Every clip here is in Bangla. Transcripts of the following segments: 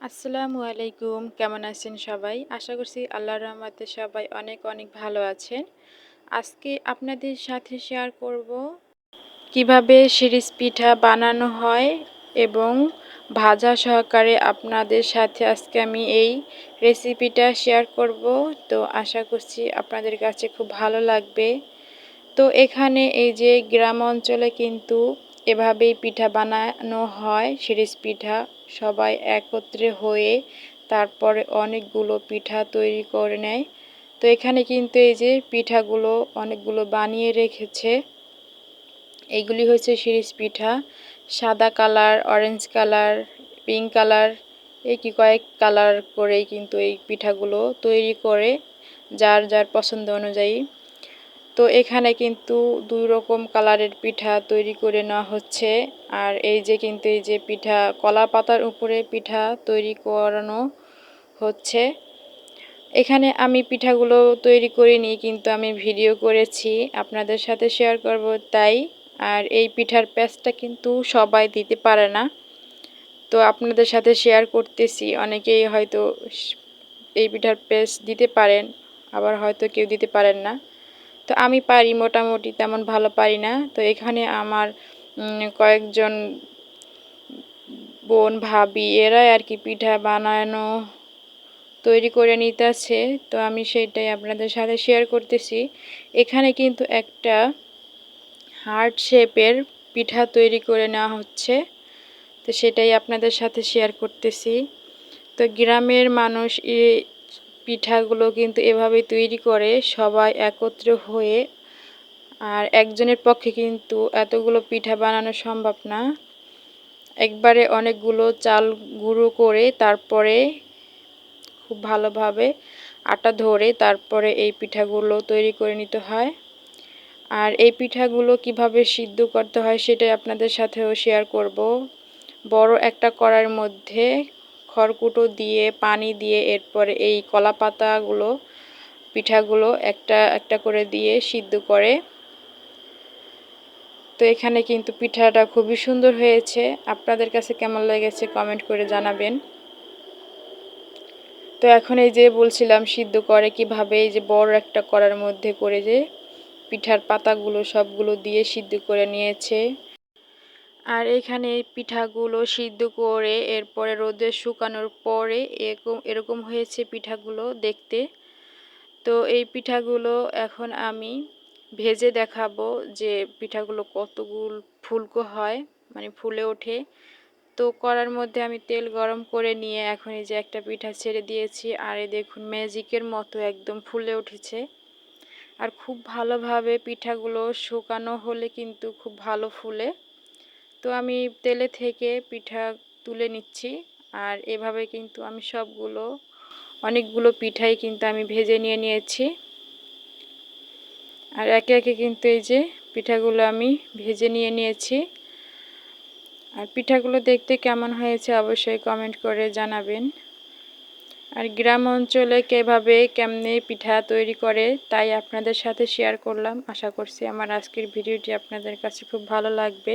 আসসালামু আলাইকুম, কেমন আছেন সবাই? আশা করছি আল্লাহর রহমতে সবাই অনেক অনেক ভালো আছেন। আজকে আপনাদের সাথে শেয়ার করব কীভাবে সিরিজ পিঠা বানানো হয় এবং ভাজা সহকারে আপনাদের সাথে আজকে আমি এই রেসিপিটা শেয়ার করব। তো আশা করছি আপনাদের কাছে খুব ভালো লাগবে। তো এখানে এই যে গ্রাম অঞ্চলে কিন্তু এভাবেই পিঠা বানানো হয় সিরিজ পিঠা। সবাই একত্রে হয়ে তারপরে অনেকগুলো পিঠা তৈরি করে নেয়। তো এখানে কিন্তু এই যে পিঠাগুলো অনেকগুলো বানিয়ে রেখেছে। এইগুলি হচ্ছে সিরিজ পিঠা, সাদা colour, orange colour, pink colour, এই কি কয়েক কালার করেই কিন্তু এই পিঠাগুলো তৈরি করে, যার যার পছন্দ অনুযায়ী। তো এখানে কিন্তু দুই রকম কালারের পিঠা তৈরি করে নেওয়া হচ্ছে। আর এই যে কিন্তু এই যে পিঠা, কলা পাতার উপরে পিঠা তৈরি করানো হচ্ছে। এখানে আমি পিঠাগুলো তৈরি করিনি কিন্তু আমি ভিডিও করেছি, আপনাদের সাথে শেয়ার করব তাই। আর এই পিঠার প্যাচটা কিন্তু সবাই দিতে পারে না। তো আপনাদের সাথে শেয়ার করতেছি, অনেকেই হয়তো এই পিঠার পেস্ট দিতে পারেন, আবার হয়তো কেউ দিতে পারেন না। তো আমি পারি মোটামুটি, তেমন ভালো পারি না। তো এখানে আমার কয়েকজন বোন, ভাবি, এরাই আর কি পিঠা বানানো তৈরি করে নিতেছে। তো আমি সেইটাই আপনাদের সাথে শেয়ার করতেছি। এখানে কিন্তু একটা হার্ট শেপের পিঠা তৈরি করে নেওয়া হচ্ছে। তো সেটাই আপনাদের সাথে শেয়ার করতেছি। তো গ্রামের মানুষ পিঠাগুলো কিন্তু এভাবে তৈরি করে সবাই একত্র হয়ে, আর একজনের পক্ষে কিন্তু এতগুলো পিঠা বানানো সম্ভব না। একবারে অনেকগুলো চাল গুঁড়ো করে তারপরে খুব ভালোভাবে আটা ধরে তারপরে এই পিঠাগুলো তৈরি করে নিতে হয়। আর এই পিঠাগুলো কীভাবে সিদ্ধ করতে হয় সেটাই আপনাদের সাথেও শেয়ার করব। বড় একটা কড়াইয়ের মধ্যে খড়কুটো দিয়ে, পানি দিয়ে এরপরে এই কলা পাতাগুলো পিঠাগুলো একটা একটা করে দিয়ে সিদ্ধ করে। তো এখানে কিন্তু পিঠাটা খুবই সুন্দর হয়েছে। আপনাদের কাছে কেমন লেগেছে কমেন্ট করে জানাবেন। তো এখন এই যে বলছিলাম, সিদ্ধ করে কীভাবে এই যে বড় একটা করার মধ্যে করে যে পিঠার পাতাগুলো সবগুলো দিয়ে সিদ্ধ করে নিয়েছে। আর এখানে পিঠাগুলো সিদ্ধ করে এরপরে রোদে শুকানোর পরে এরকম এরকম হয়েছে পিঠাগুলো দেখতে। তো এই পিঠাগুলো এখন আমি ভেজে দেখাবো যে পিঠাগুলো কতগুলো ফুলকো হয় মানে ফুলে ওঠে। তো করার মধ্যে আমি তেল গরম করে নিয়ে এখন এই যে একটা পিঠা ছেড়ে দিয়েছি, আর এই দেখুন ম্যাজিকের মতো একদম ফুলে উঠেছে। আর খুব ভালোভাবে পিঠাগুলো শুকানো হলে কিন্তু খুব ভালো ফুলে। তো আমি তেলে থেকে পিঠা তুলে নিচ্ছি। আর এভাবে কিন্তু আমি সবগুলো, অনেকগুলো পিঠাই কিন্তু আমি ভেজে নিয়ে নিয়েছি। আর একে একে কিন্তু এই যে পিঠাগুলো আমি ভেজে নিয়ে নিয়েছি। আর পিঠাগুলো দেখতে কেমন হয়েছে অবশ্যই কমেন্ট করে জানাবেন। আর গ্রাম অঞ্চলে কীভাবে, কেমনে পিঠা তৈরি করে, তাই আপনাদের সাথে শেয়ার করলাম। আশা করছি আমার আজকের ভিডিওটি আপনাদের কাছে খুব ভালো লাগবে।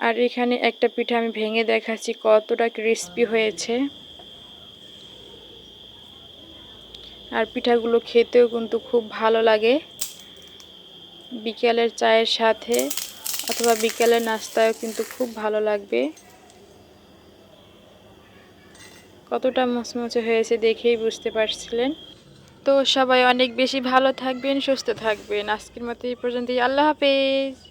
আর এখানে একটা পিঠা আমি ভেঙে দেখাচ্ছি, কতটা ক্রিস্পি হয়েছে। আর পিঠাগুলো খেতেও কিন্তু খুব ভালো লাগে। বিকেলের চায়ের সাথে অথবা বিকেলের নাস্তায়ও কিন্তু খুব ভালো লাগবে। কতটা মচমচে হয়েছে দেখেই বুঝতে পারছিলেন। তো সবাই অনেক বেশি ভালো থাকবেন, সুস্থ থাকবেন। আজকের মতো এই পর্যন্তই। আল্লাহ হাফেজ।